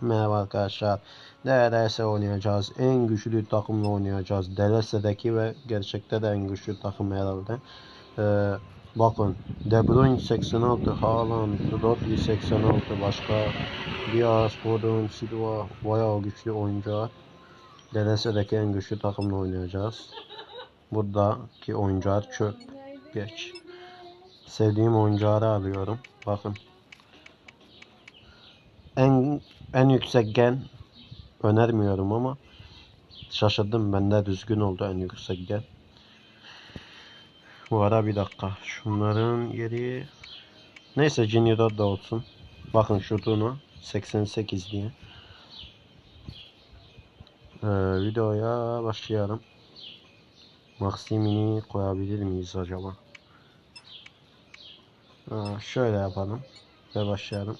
Merhaba arkadaşlar. DRS oynayacağız. En güçlü takımla oynayacağız. DRS'deki ve gerçekte de en güçlü takım herhalde. Ee, bakın. De Bruyne 86, Haaland, Rodri 86, başka Diaz, Foden, Silva bayağı güçlü oyuncular. DRS'deki en güçlü takımla oynayacağız. Buradaki oyuncular çöp. Geç. Sevdiğim oyuncuları alıyorum. Bakın. En en yüksek gen önermiyorum ama şaşırdım. Bende düzgün oldu en yüksek gen. Bu ara bir dakika. Şunların yeri neyse Junior da olsun. Bakın şutunu 88 diye. Ee, videoya başlayalım. Maximini koyabilir miyiz acaba? Ha, şöyle yapalım ve başlayalım.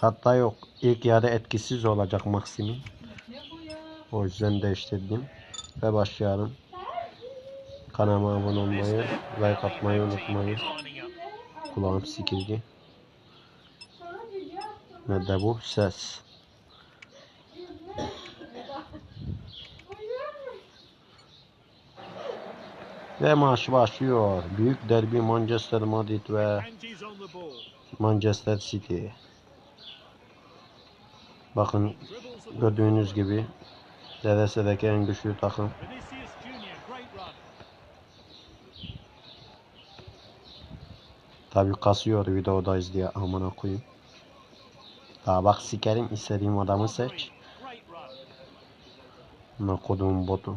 Hatta yok. ilk yarı etkisiz olacak Maxim'in. O yüzden değiştirdim. Ve başlayalım. Kanalıma abone olmayı, like atmayı unutmayın. Kulağım sikildi. Ne de bu ses. Ve maç başlıyor. Büyük derbi Manchester Madrid ve. Manchester City. Bakın gördüğünüz gibi DRS'deki en güçlü takım. Tabi kasıyor videodayız diye amına koyayım. Daha bak sikerim istediğim adamı seç. Amına koduğum botu.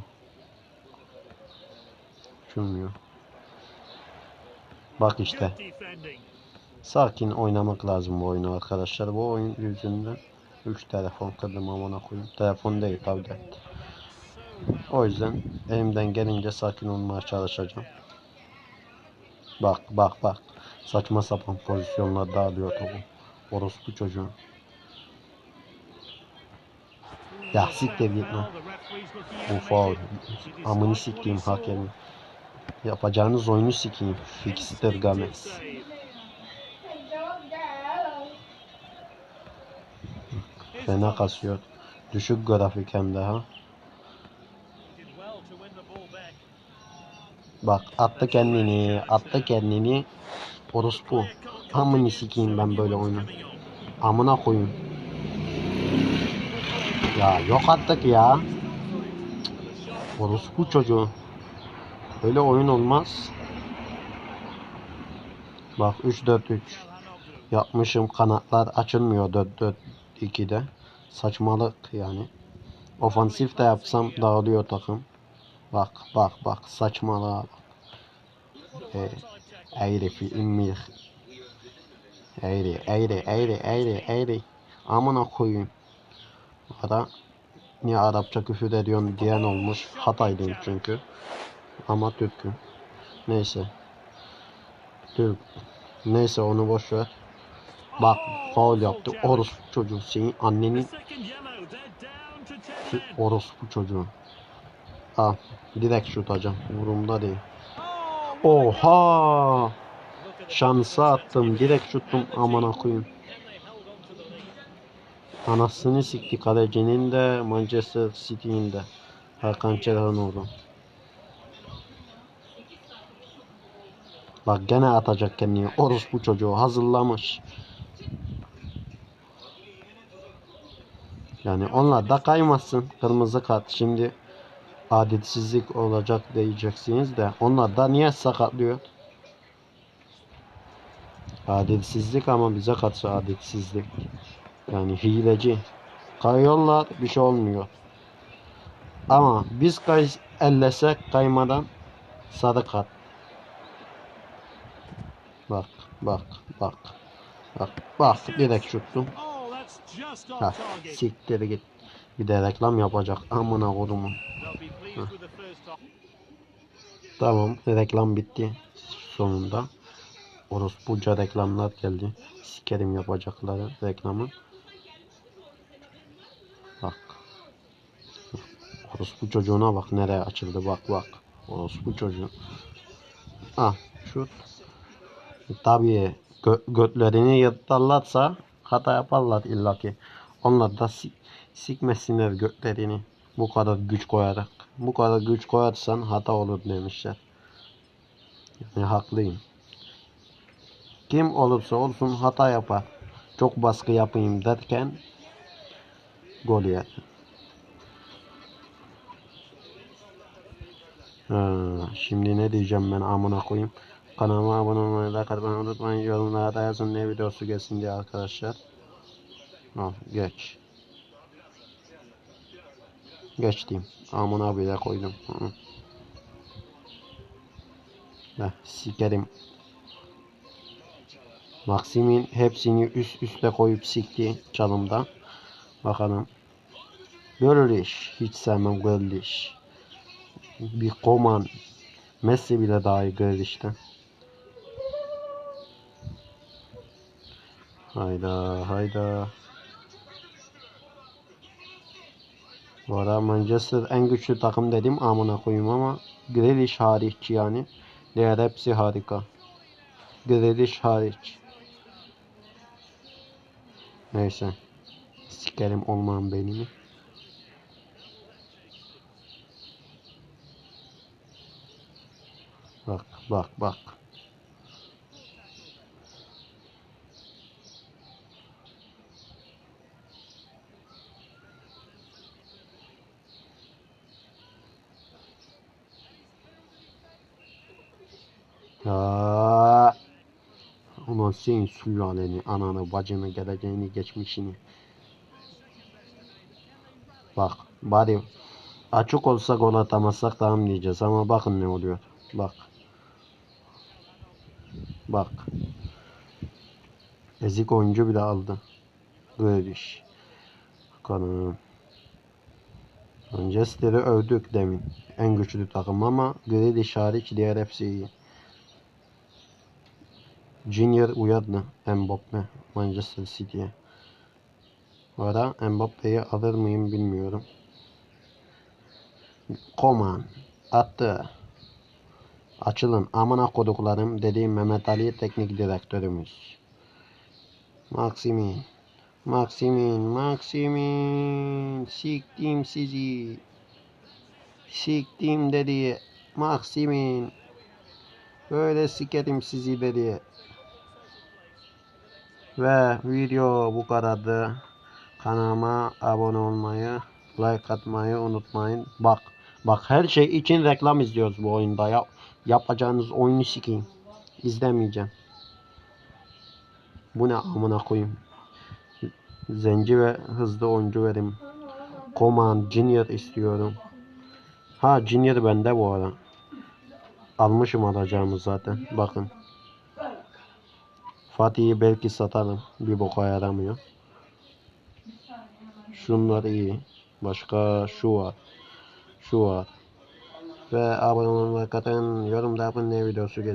Şunmuyor. Bak işte. Sakin oynamak lazım bu oyunu arkadaşlar. Bu oyun yüzünden 3 telefon kırdım amına koyayım. Telefon değil tablet. O yüzden elimden gelince sakin olmaya çalışacağım. Bak bak bak. Saçma sapan pozisyonlarda alıyor topu. Orospu çocuğu. Ya siktir git lan. Bu faul. Amını siktiğim hakemi. Yapacağınız oyunu sikeyim. Fixter Gomez. Fena kasıyor. Düşük grafik hem de ha. Bak attı kendini, attı kendini. Orospu. Amını sikeyim ben böyle oyunu. Amına koyayım. Ya yok attık ya. Orospu çocuğu. Öyle oyun olmaz. Bak 3-4-3. Yapmışım kanatlar açılmıyor 4-4-2'de. Saçmalık yani. Ofansif de yapsam dağılıyor takım. Bak bak bak saçmalığa bak. Ee, eğri filmir. Eğri eğri eğri eğri eğri. Amına koyayım. Ara niye Arapça küfür ediyorsun diyen olmuş. Hataylıyım çünkü. Ama Türk'üm. Neyse. Türk. Neyse onu boş ver. Bak faul yaptı. Orospu çocuğu senin annenin Second yellow. They're down to 10 men. orospu çocuğu. Al direkt şut hocam. Umurumda değil. Oh, Oha! Şansa attım. Direkt şuttum amına koyayım. Anasını sikti kalecinin de Manchester City'nin de. Hakan Çalhanoğlu. Bak gene atacak kendini. Orospu çocuğu hazırlamış. Yani onlar da kaymazsın. Kırmızı kart. Şimdi adetsizlik olacak diyeceksiniz de onlar da niye sakatlıyor? Adetsizlik ama bize karşı adetsizlik. Yani hileci. Kayıyorlar bir şey olmuyor. Ama biz kay ellesek kaymadan sarı kart. Bak bak bak. Bak bak direkt şuttum. Ha, siktir git. Bir de reklam yapacak. Amına kodumu. Tamam reklam bitti. Sonunda. Orospuca reklamlar geldi. Sikerim yapacakları reklamı. Bak. Orospu çocuğuna bak nereye açıldı bak bak. Orospu çocuğu. Ah şut. Tabii gö- götlerini yırtarlarsa hata yaparlar illaki. Onlar da si- sikmesinler götlerini. Bu kadar güç koyarak. Bu kadar güç koyarsan hata olur demişler. Yani haklıyım. Kim olursa olsun hata yapar. Çok baskı yapayım derken gol yer. Ha, şimdi ne diyeceğim ben amına koyayım. Kanalıma abone olmayı, like atmayı unutmayın. Yorumlara yazın ne videosu gelsin diye arkadaşlar. Al geç. Geçtim. Amına bile koydum. Hı. Heh, sikerim. Maksim'in hepsini üst üste koyup sikti çalımda. Bakalım. Grealish. Hiç sevmem Grealish. Bir Koman. Messi bile daha iyi Grealish'ten. Hayda hayda. Bu ara Manchester en güçlü takım dedim amına koyayım ama Grealish hariç yani. Diğer hepsi harika. Grealish hariç. Neyse. Sikerim olmayan beynimi. Bak bak bak. Aa, ulan senin sülaleni, ananı, bacını, geleceğini, geçmişini. Bak, bari açık olsa gol atamazsak tamam diyeceğiz ama bakın ne oluyor. Bak. Bak. Ezik oyuncu bile aldı. Böyle iş. Bakalım. Manchester'ı övdük demin. En güçlü takım ama Grealish hariç diğer hepsi iyi. Junior uyardı Mbappe Manchester City'ye. Ara Mbappe'yi alır mıyım bilmiyorum. Koman attı. Açılın amına koduklarım dediğim Mehmet Ali teknik direktörümüz. Maksimin. Maksimin. Maksimin. Siktim sizi. Siktim dedi. Maksimin. Böyle sikerim sizi dedi. Ve video bu kadardı. Kanalıma abone olmayı, like atmayı unutmayın. Bak, bak her şey için reklam izliyoruz bu oyunda. Yap, yapacağınız oyunu sikeyim. İzlemeyeceğim. Bu ne amına koyayım. Zenci ve hızlı oyuncu verim. Coman, Junior istiyorum. Ha Junior bende bu ara. Almışım alacağımı zaten. Bakın. Fatih'i belki satarım. Bir boka yaramıyor. Şunlar iyi. Başka şu var. Şu var. Ve abone olmayı katın. Yorumda yapın ne videosu gelir.